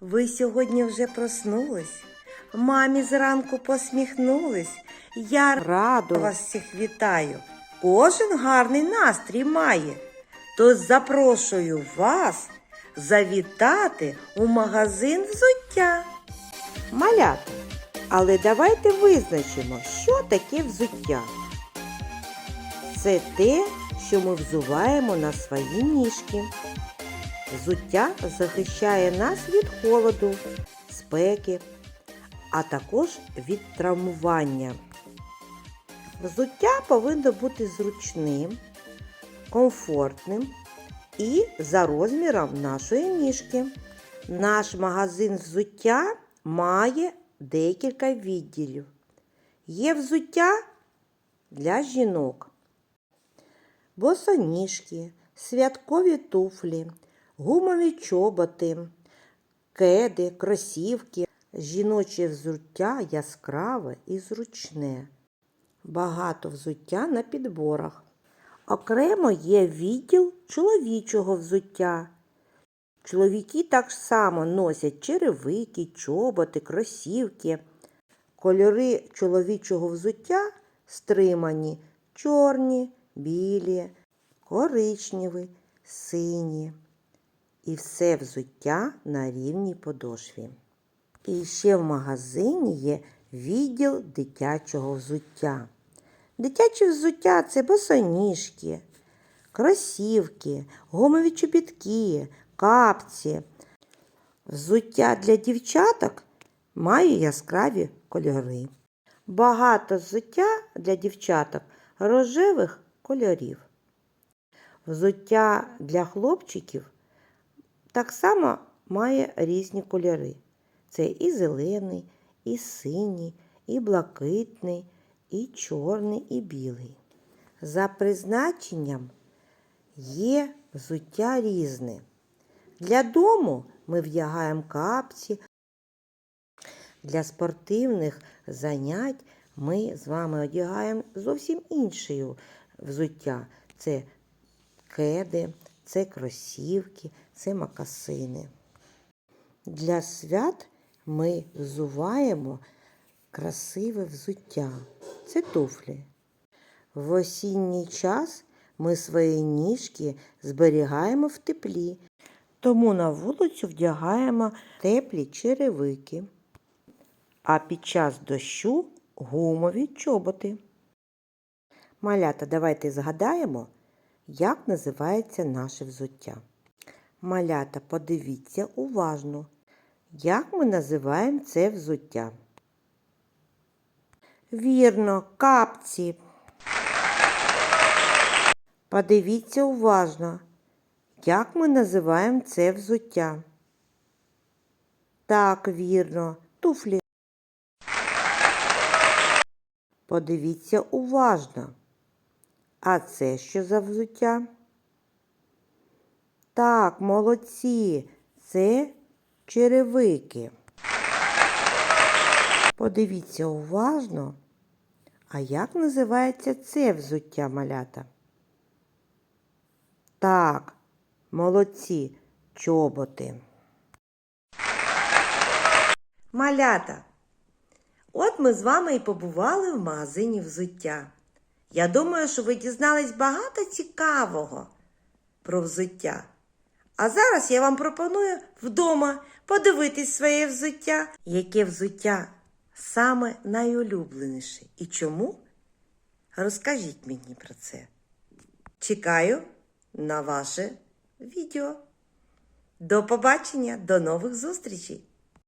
Ви сьогодні вже проснулись. Мамі зранку посміхнулись. Я радо вас всіх вітаю. Кожен гарний настрій має. Тож запрошую вас завітати у магазин взуття. Малята, але давайте визначимо, що таке взуття. Це те, що ми взуваємо на свої ніжки. Взуття захищає нас від холоду, спеки, а також від травмування. Взуття повинно бути зручним, комфортним і за розміром нашої ніжки. Наш магазин взуття має декілька відділів. Є взуття для жінок, босоніжки, святкові туфлі, гумові чоботи, кеди, кросівки. Жіноче взуття яскраве і зручне. Багато взуття на підборах. Окремо є відділ чоловічого взуття. Чоловіки так само носять черевики, чоботи, кросівки. Кольори чоловічого взуття стримані чорні, білі, коричневі, сині. І все взуття на рівній подошві. І ще в магазині є відділ дитячого взуття. Дитяче взуття це босоніжки, кросівки, гумові чобітки, капці. Взуття для дівчаток має яскраві кольори. Багато взуття для дівчаток рожевих кольорів. Взуття для хлопчиків так само має різні кольори. Це і зелений, і синій, і блакитний, і чорний, і білий. За призначенням є взуття різне. Для дому ми вдягаємо капці. Для спортивних занять ми з вами одягаємо зовсім інше взуття. Це кеди, це кросівки, це макасини. Для свят ми взуваємо красиве взуття. Це туфлі. В осінній час ми свої ніжки зберігаємо в теплі, тому на вулицю вдягаємо теплі черевики, а під час дощу гумові чоботи. Малята, давайте згадаємо, як називається наше взуття. Малята, подивіться уважно, як ми називаємо це взуття. Вірно, капці. Подивіться уважно, як ми називаємо це взуття. Так, вірно, туфлі. Подивіться уважно. А це що за взуття? Так, молодці, це черевики. Подивіться уважно. А як називається це взуття малята? Так, молодці, чоботи. Малята. От ми з вами і побували в магазині взуття. Я думаю, що ви дізнались багато цікавого про взуття. А зараз я вам пропоную вдома подивитись своє взуття, яке взуття саме найулюбленіше і чому? Розкажіть мені про це. Чекаю на ваше відео. До побачення, до нових зустрічей!